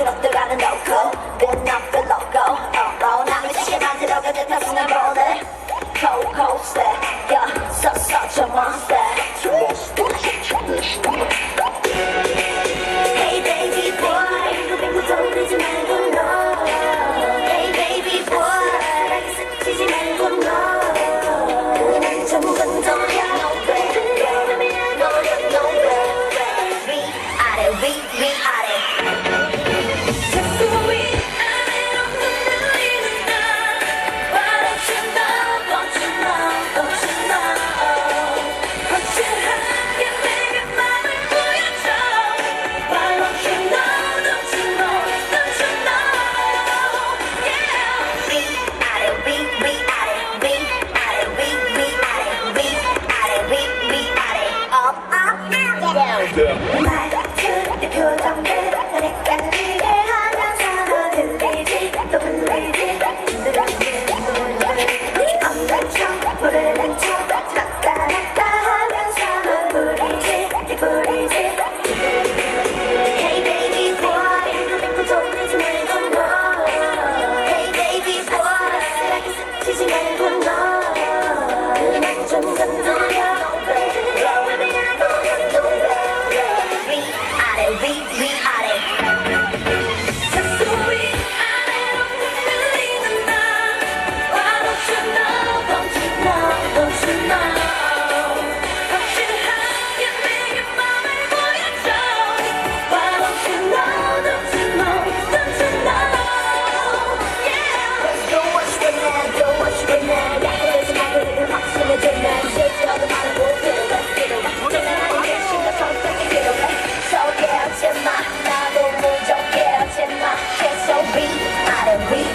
들어들어가는 놓고 못 나쁜 놓고 어어 남의 시계 만들어가는 탓은 내 몰래 Cold cold step Yeah so such a monster them. every